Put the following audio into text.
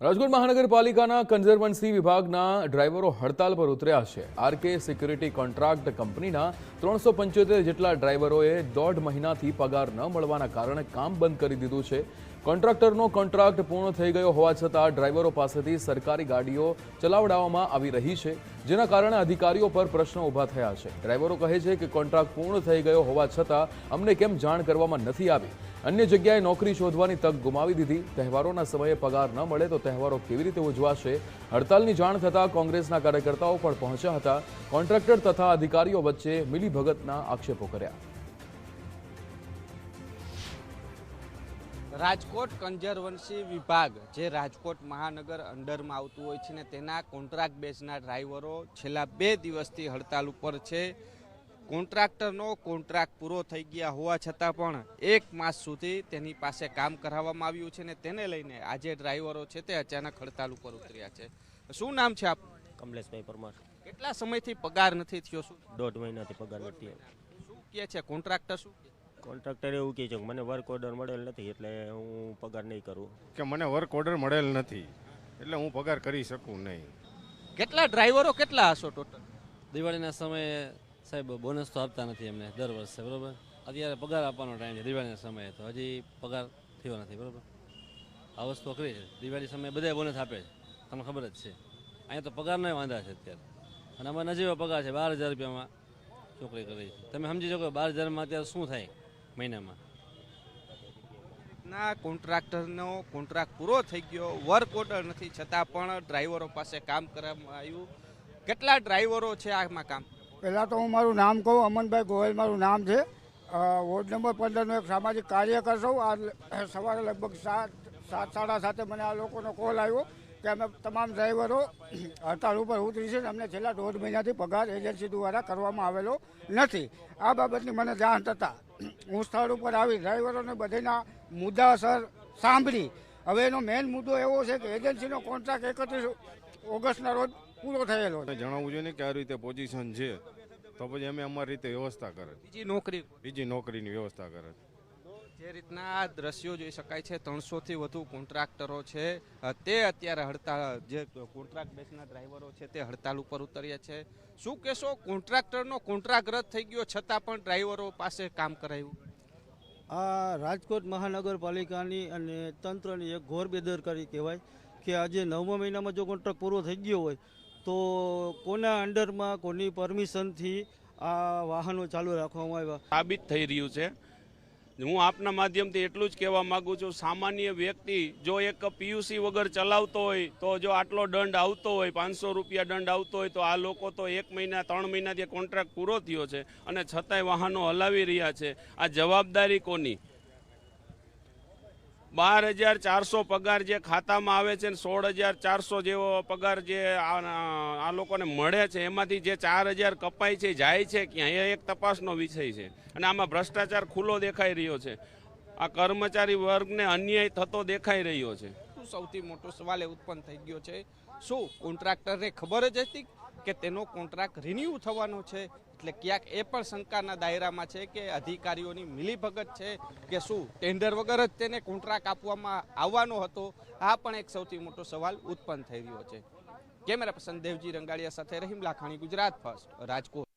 રાજકોટ મહાનગરપાલિકાના કન્ઝર્વન્સી વિભાગના ડ્રાઈવરો હડતાલ પર ઉતર્યા છે. આરકે સિક્યુરિટી કોન્ટ્રાક્ટ કંપનીના ત્રણસો પંચોતેર જેટલા ડ્રાઈવરોએ દોઢ મહિનાથી પગાર ન મળવાના કારણે કામ બંધ કરી દીધું છે. કોન્ટ્રાક્ટરનો કોન્ટ્રાક્ટ પૂર્ણ થઈ ગયો હોવા છતાં ડ્રાઈવરો પાસેથી સરકારી ગાડીઓ ચલાવડાવવામાં આવી રહી છે, જેના કારણે અધિકારીઓ પર પ્રશ્નો ઊભા થયા છે. ડ્રાઈવરો કહે છે કે કોન્ટ્રાક્ટ પૂર્ણ થઈ ગયો હોવા છતાં અમને કેમ જાણ કરવામાં નથી આવી? અન્ય જગ્યાએ નોકરી શોધવાની તક ગુમાવી દીધી. તહેવારોના સમયે પગાર ન મળે તો તહેવારો કેવી રીતે ઉજવાશે? હડતાલની જાણ થતાં કોંગ્રેસના કાર્યકર્તાઓ પણ પહોંચ્યા હતા. કોન્ટ્રાક્ટર તથા અધિકારીઓ વચ્ચે મિલીભગતના આક્ષેપો કર્યા. રાજકોટ કન્ઝર્વન્સી વિભાગ જે રાજકોટ મહાનગર અંડરમાં આવતું હોય છે ને તેના કોન્ટ્રાક્ટ બેઝના ડ્રાઈવરો છેલ્લા બે દિવસથી હડતાલ ઉપર છે. કોન્ટ્રાક્ટરનો કોન્ટ્રાક્ટ પૂરો થઈ ગયા હોવા છતાં પણ એક માસ સુધી તેની પાસે કામ કરાવવામાં આવ્યું છે ને તેને લઈને આજે ડ્રાઈવરો છે તે અચાનક હડતાલ ઉપર ઉતર્યા છે. શું નામ છે આપ કમલેશભાઈ પરમાર. કેટલા સમયથી પગાર નથી થયો શું? દોઢ મહિનાથી પગાર નથી શું કહે છે? કોન્ટ્રાક્ટર શું? કોન્ટ્રાક્ટર એવું કહે છે કે મને વર્ક ઓર્ડર મળેલ નથી એટલે હું પગાર નહીં કરું. કે મને વર્ક ઓર્ડર મળેલ નથી એટલે હું પગાર કરી શકું નહીં. કેટલા ડ્રાઈવરો કેટલા હશો ટોટલ દિવાળીના સમયે સાહેબ બોનસ તો આપતા નથી એમને દર વર્ષે બરોબર? અત્યારે પગાર આપવાનો ટાઈમ છે દિવાળીના સમયે તો હજી પગાર થયો નથી બરોબર? આ વસ્તુ કરી છે. દિવાળી સમયે બધા બોનસ આપે છે તમને ખબર જ છે. અહીંયા તો પગારનો વાંધા છે અત્યારે. અને અમારે નજીવો પગાર છે બાર હજાર રૂપિયામાં છોકરી કરી છે. તમે સમજી શકો બાર હજારમાં અત્યારે શું થાય? મહિનામાં? ના કોન્ટ્રાક્ટરનો કોન્ટ્રાક્ટ પૂરો થઈ ગયો. વર્ક ઓર્ડર નથી છતાં પણ ડ્રાઈવરો પાસે કામ કરવામાં આવ્યું. કેટલા ડ્રાઈવરો છે આમાં કામ? પહેલાં તો હું મારું નામ કહું અમનભાઈ ગોયલ મારું નામ છે. વોર્ડ નંબર પંદરનો એક સામાજિક કાર્યકર છું. આ સવારે લગભગ સાત સાત સાડા સાતે મને આ લોકોનો કોલ આવ્યો. કે અમે તમામ ડ્રાઈવરો હડતાળ ઉપર ઉતરી છે અમને છેલ્લા દોઢ મહિનાથી પગાર એજન્સી દ્વારા કરવામાં આવેલો નથી. આ બાબતની મને જાણ થતાં હું સ્થળ ઉપર આવી ડ્રાઈવરોને બધાના મુદ્દાસર સાંભળી. હવે એનો મેઇન મુદ્દો એવો છે કે એજન્સીનો કોન્ટ્રાક્ટ એકત્રીસ ઓગસ્ટના રોજ પૂરો થયેલો છે. જણાવવું જોઈએ ને કે આ રીતે પોઝિશન છે તો પછી અમે અમારી રીતે વ્યવસ્થા કરે બીજી નોકરી. બીજી નોકરીની વ્યવસ્થા કરે જે રીતના દ્રશ્યો જોઈ શકાય છે ત્રણસોથી વધુ કોન્ટ્રાક્ટરો છે. તે અત્યારે હડતાળ જે કોન્ટ્રાક્ટ બેસના ડ્રાઈવરો છે તે હડતાળ ઉપર ઉતર્યા છે. શું કહેશો કોન્ટ્રાક્ટરનો કોન્ટ્રાક્ટ રદ થઈ ગયો છતાં પણ ડ્રાઈવરો પાસે કામ કરાયું? આ રાજકોટ મહાનગરપાલિકાની અને તંત્રની એક ઘોર બેદરકારી કહેવાય કે આજે નવમા મહિનામાં જો કોન્ટ્રાક્ટ પૂરો થઈ ગયો હોય તો કોના અંડરમાં કોની પરમિશનથી આ વાહનો ચાલુ રાખવામાં આવ્યા? સાબિત થઈ રહ્યું છે. હું આપના માધ્યમથી એટલું જ કહેવા માગું છું, સામાન્ય વ્યક્તિ જો એક પીયુસી વગર ચલાવતો હોય, તો જો આટલો દંડ આવતો હોય, પાંચસો રૂપિયા દંડ આવતો હોય, તો આ લોકો તો એક મહિના, ત્રણ મહિનાથી કોન્ટ્રાક્ટ પૂરો થયો છે અને છતાંય વાહનો હલાવી રહ્યા છે. આ જવાબદારી કોની? બાર હજાર ચારસો પગાર જે ખાતામાં આવે છે ને સોળ હજાર ચારસો જેવો પગાર જે આ લોકોને મળે છે, એમાંથી જે ચાર હજાર કપાય છે, જાય છે ક્યાં, એ એક તપાસનો વિષય છે. અને આમાં ભ્રષ્ટાચાર ખુલ્લો દેખાઈ રહ્યો છે. આ કર્મચારી વર્ગને અન્યાય થતો દેખાઈ રહ્યો છે. સૌથી મોટો સવાલ એ ઉત્પન્ન થઈ ગયો છે? શું કોન્ટ્રાક્ટરને ખબર જ હતી કે તેનો કોન્ટ્રાક્ટ રિન્યૂ થવાનો છે? એટલે ક્યાંક એ પણ શંકાના દાયરામાં છે કે અધિકારીઓની મિલીભગત છે કે શું ટેન્ડર વગર જ તેને કોન્ટ્રાક્ટ આપવામાં આવવાનો હતો? આ પણ એક સૌથી મોટો સવાલ ઉત્પન્ન થઈ રહ્યો છે. કેમેરા પર્સન દેવજી રંગાડિયા સાથે રહીમ લાખાણી, ગુજરાત ફર્સ્ટ રાજકોટ.